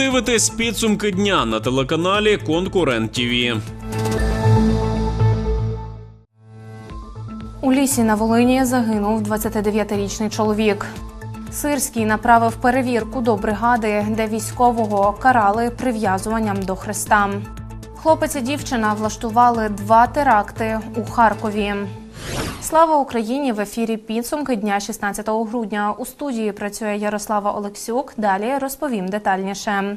дивитесь підсумки дня на телеканалі Конкурент ТІВІ. У лісі на Волині загинув 29-річний чоловік. Сирський направив перевірку до бригади, де військового карали прив'язуванням до хреста. Хлопець і дівчина влаштували два теракти у Харкові. Слава Україні! В ефірі підсумки дня 16 грудня. У студії працює Ярослава Олексюк. Далі розповім детальніше.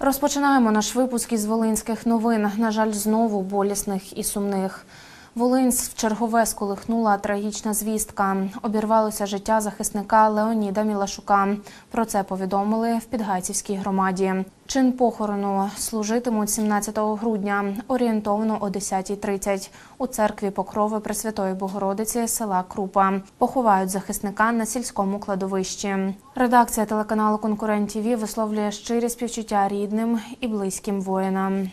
Розпочинаємо наш випуск із волинських новин. На жаль, знову болісних і сумних. Волинськ в чергове сколихнула трагічна звістка. Обірвалося життя захисника Леоніда Мілашука. Про це повідомили в Підгайцівській громаді. Чин похорону служитимуть 17 грудня, орієнтовно о 10.30 у церкві Покрови Пресвятої Богородиці села Крупа. Поховають захисника на сільському кладовищі. Редакція телеканалу Конкурент ТІВІ висловлює щирі співчуття рідним і близьким воїнам.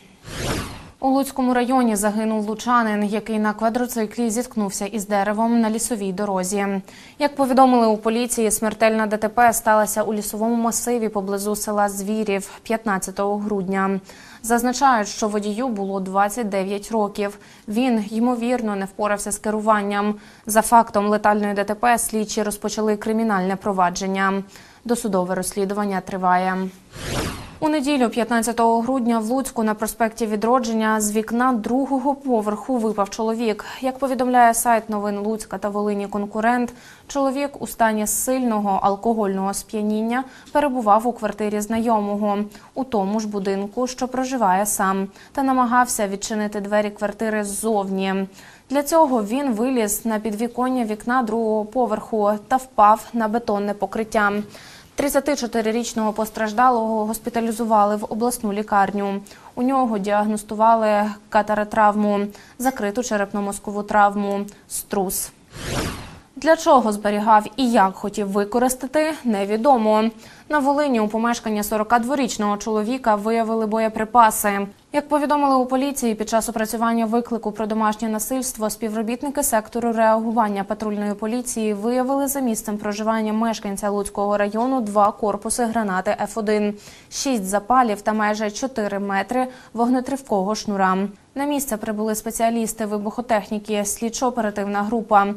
У Луцькому районі загинув лучанин, який на квадроциклі зіткнувся із деревом на лісовій дорозі. Як повідомили у поліції, смертельна ДТП сталася у лісовому масиві поблизу села Звірів 15 грудня. Зазначають, що водію було 29 років. Він ймовірно не впорався з керуванням. За фактом летальної ДТП слідчі розпочали кримінальне провадження. Досудове розслідування триває. У неділю, 15 грудня, в Луцьку на проспекті Відродження з вікна другого поверху випав чоловік. Як повідомляє сайт новин Луцька та Волині Конкурент, чоловік у стані сильного алкогольного сп'яніння перебував у квартирі знайомого у тому ж будинку, що проживає сам, та намагався відчинити двері квартири ззовні. Для цього він виліз на підвіконня вікна другого поверху та впав на бетонне покриття. 34-річного постраждалого госпіталізували в обласну лікарню. У нього діагностували катаротравму, закриту черепно-мозкову травму, струс. Для чого зберігав і як хотів використати, невідомо. На Волині у помешканні 42-річного чоловіка виявили боєприпаси. Як повідомили у поліції, під час опрацювання виклику про домашнє насильство співробітники сектору реагування патрульної поліції виявили за місцем проживання мешканця Луцького району два корпуси гранати Ф1, шість запалів та майже 4 метри вогнетривкого шнура. На місце прибули спеціалісти вибухотехніки, слідчо-оперативна група.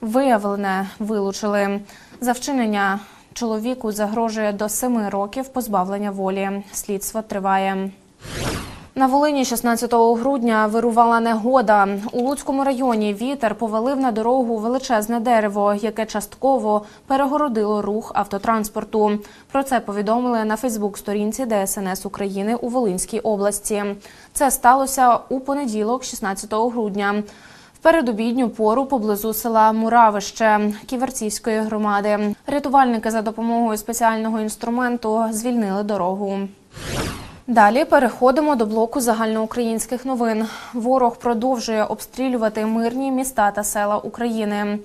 Виявлене вилучили за вчинення. Чоловіку загрожує до семи років позбавлення волі. Слідство триває. На Волині 16 грудня вирувала негода. У Луцькому районі вітер повалив на дорогу величезне дерево, яке частково перегородило рух автотранспорту. Про це повідомили на Фейсбук-сторінці ДСНС України у Волинській області. Це сталося у понеділок, 16 грудня. Передобідню пору поблизу села Муравище Ківерцівської громади. Рятувальники за допомогою спеціального інструменту звільнили дорогу. Далі переходимо до блоку загальноукраїнських новин. Ворог продовжує обстрілювати мирні міста та села України.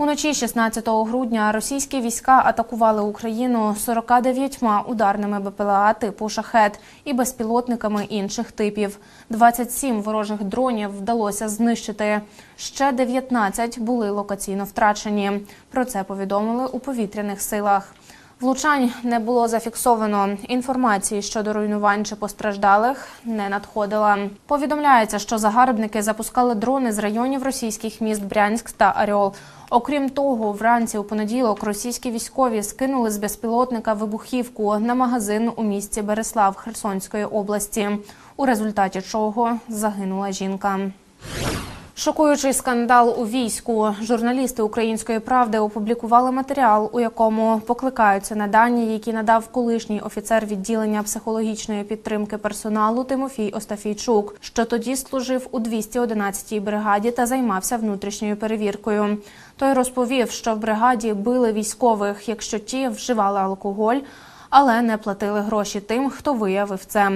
Уночі 16 грудня російські війська атакували Україну 49 ударними БПЛА типу шахет і безпілотниками інших типів. 27 ворожих дронів вдалося знищити. Ще 19 були локаційно втрачені. Про це повідомили у повітряних силах. Влучань не було зафіксовано. Інформації щодо руйнувань чи постраждалих не надходила. Повідомляється, що загарбники запускали дрони з районів російських міст Брянськ та Аріол. Окрім того, вранці у понеділок російські військові скинули з безпілотника вибухівку на магазин у місті Береслав Херсонської області, у результаті чого загинула жінка. Шокуючий скандал у війську. Журналісти української правди опублікували матеріал, у якому покликаються на дані, які надав колишній офіцер відділення психологічної підтримки персоналу Тимофій Остафійчук, що тоді служив у 211-й бригаді та займався внутрішньою перевіркою. Той розповів, що в бригаді били військових, якщо ті вживали алкоголь але не платили гроші тим, хто виявив це.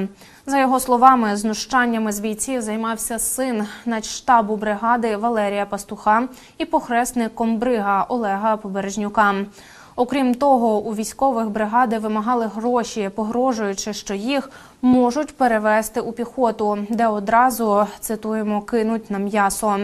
За його словами, знущаннями з бійців займався син начштабу бригади Валерія Пастуха і похресник комбрига Олега Побережнюка. Окрім того, у військових бригади вимагали гроші, погрожуючи, що їх можуть перевести у піхоту, де одразу цитуємо кинуть на м'ясо.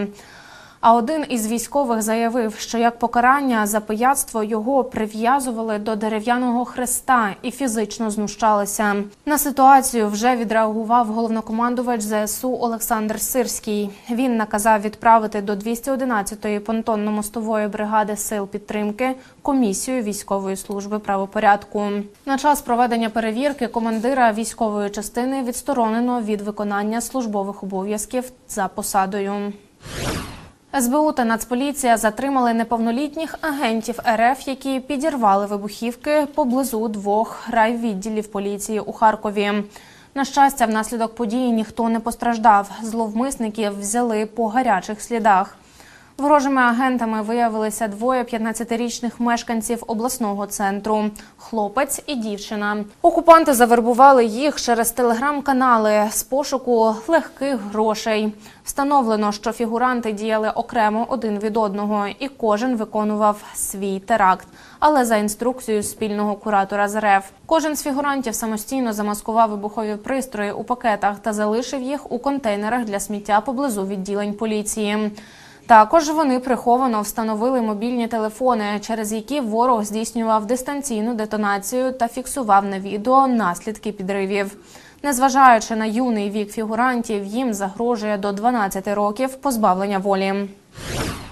А один із військових заявив, що як покарання за пияцтво його прив'язували до дерев'яного хреста і фізично знущалися. На ситуацію вже відреагував головнокомандувач ЗСУ Олександр Сирський. Він наказав відправити до 211-ї понтонно-мостової бригади сил підтримки комісію військової служби правопорядку. На час проведення перевірки командира військової частини відсторонено від виконання службових обов'язків за посадою. СБУ та Нацполіція затримали неповнолітніх агентів РФ, які підірвали вибухівки поблизу двох райвідділів поліції у Харкові. На щастя, внаслідок події ніхто не постраждав. Зловмисників взяли по гарячих слідах. Ворожими агентами виявилися двоє 15-річних мешканців обласного центру хлопець і дівчина. Окупанти завербували їх через телеграм-канали з пошуку легких грошей. Встановлено, що фігуранти діяли окремо один від одного, і кожен виконував свій теракт. Але за інструкцією спільного куратора з РФ. Кожен з фігурантів самостійно замаскував вибухові пристрої у пакетах та залишив їх у контейнерах для сміття поблизу відділень поліції. Також вони приховано встановили мобільні телефони, через які ворог здійснював дистанційну детонацію та фіксував на відео наслідки підривів. Незважаючи на юний вік фігурантів, їм загрожує до 12 років позбавлення волі.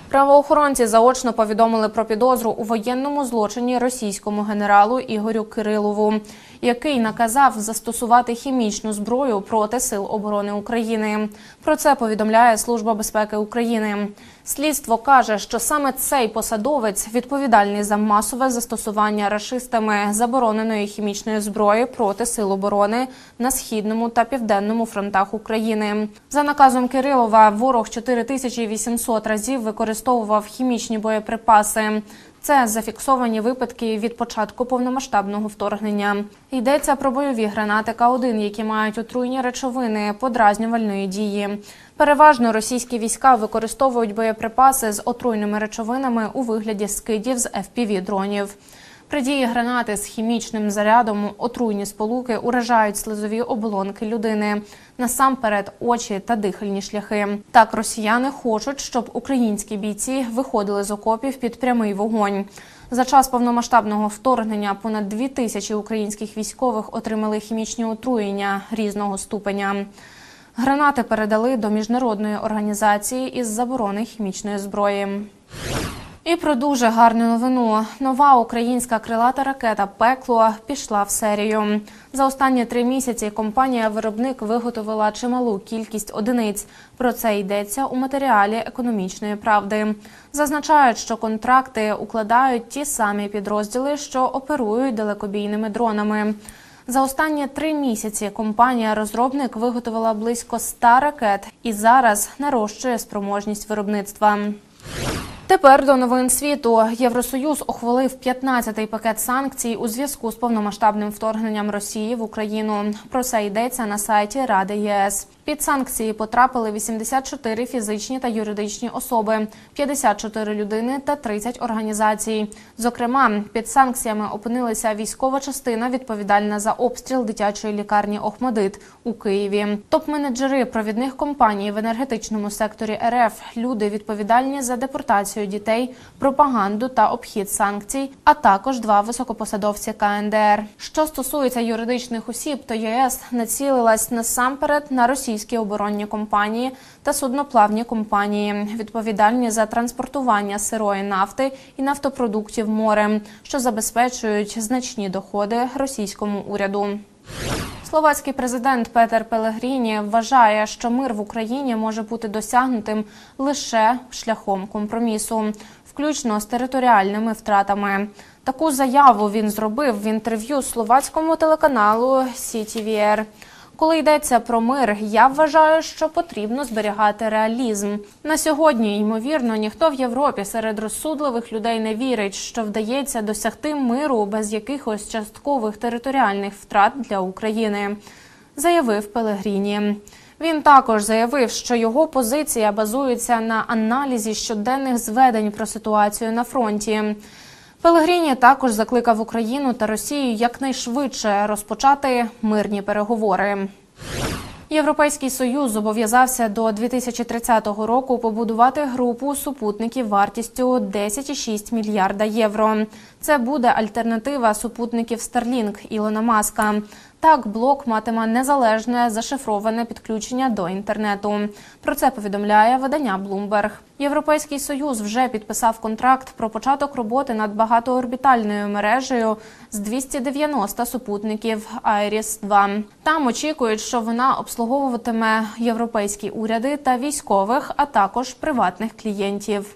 Правоохоронці заочно повідомили про підозру у воєнному злочині російському генералу Ігорю Кирилову, який наказав застосувати хімічну зброю проти сил оборони України. Про це повідомляє Служба безпеки України. Слідство каже, що саме цей посадовець відповідальний за масове застосування рашистами забороненої хімічної зброї проти сил оборони на східному та південному фронтах України. За наказом Кирилова ворог 4800 разів використовував хімічні боєприпаси. Це зафіксовані випадки від початку повномасштабного вторгнення. Йдеться про бойові гранати К-1, які мають отруйні речовини подразнювальної дії. Переважно російські війська використовують боєприпаси з отруйними речовинами у вигляді скидів з fpv дронів При дії гранати з хімічним зарядом отруйні сполуки уражають слизові оболонки людини, насамперед очі та дихальні шляхи. Так росіяни хочуть, щоб українські бійці виходили з окопів під прямий вогонь. За час повномасштабного вторгнення понад дві тисячі українських військових отримали хімічні отруєння різного ступеня. Гранати передали до міжнародної організації із заборони хімічної зброї. І про дуже гарну новину. Нова українська крилата ракета Пекло пішла в серію. За останні три місяці компанія-виробник виготовила чималу кількість одиниць. Про це йдеться у матеріалі економічної правди. Зазначають, що контракти укладають ті самі підрозділи, що оперують далекобійними дронами. За останні три місяці компанія-розробник виготовила близько 100 ракет і зараз нарощує спроможність виробництва. Тепер до новин світу Євросоюз ухвалив 15-й пакет санкцій у зв'язку з повномасштабним вторгненням Росії в Україну. Про це йдеться на сайті Ради ЄС. Під санкції потрапили 84 фізичні та юридичні особи, 54 людини та 30 організацій. Зокрема, під санкціями опинилися військова частина, відповідальна за обстріл дитячої лікарні Охмадит у Києві. Топ-менеджери провідних компаній в енергетичному секторі РФ, люди відповідальні за депортацію дітей, пропаганду та обхід санкцій, а також два високопосадовці КНДР. Що стосується юридичних осіб, то ЄС націлилась насамперед на російські оборонні компанії та судноплавні компанії, відповідальні за транспортування сирої нафти і нафтопродуктів морем, що забезпечують значні доходи російському уряду. Словацький президент Петер Пелегріні вважає, що мир в Україні може бути досягнутим лише шляхом компромісу, включно з територіальними втратами. Таку заяву він зробив в інтерв'ю словацькому телеканалу CTVR. Коли йдеться про мир, я вважаю, що потрібно зберігати реалізм. На сьогодні, ймовірно, ніхто в Європі серед розсудливих людей не вірить, що вдається досягти миру без якихось часткових територіальних втрат для України, заявив Пелегріні. Він також заявив, що його позиція базується на аналізі щоденних зведень про ситуацію на фронті. Пелегріні також закликав Україну та Росію якнайшвидше розпочати мирні переговори. Європейський союз зобов'язався до 2030 року побудувати групу супутників вартістю 10,6 мільярда євро. Це буде альтернатива супутників Starlink Ілона Маска. Так, блок матиме незалежне зашифроване підключення до інтернету. Про це повідомляє видання Bloomberg. Європейський союз вже підписав контракт про початок роботи над багатоорбітальною мережею з 290 супутників iris 2 Там очікують, що вона обслуговуватиме європейські уряди та військових, а також приватних клієнтів.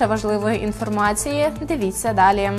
більше важливої інформації дивіться далі.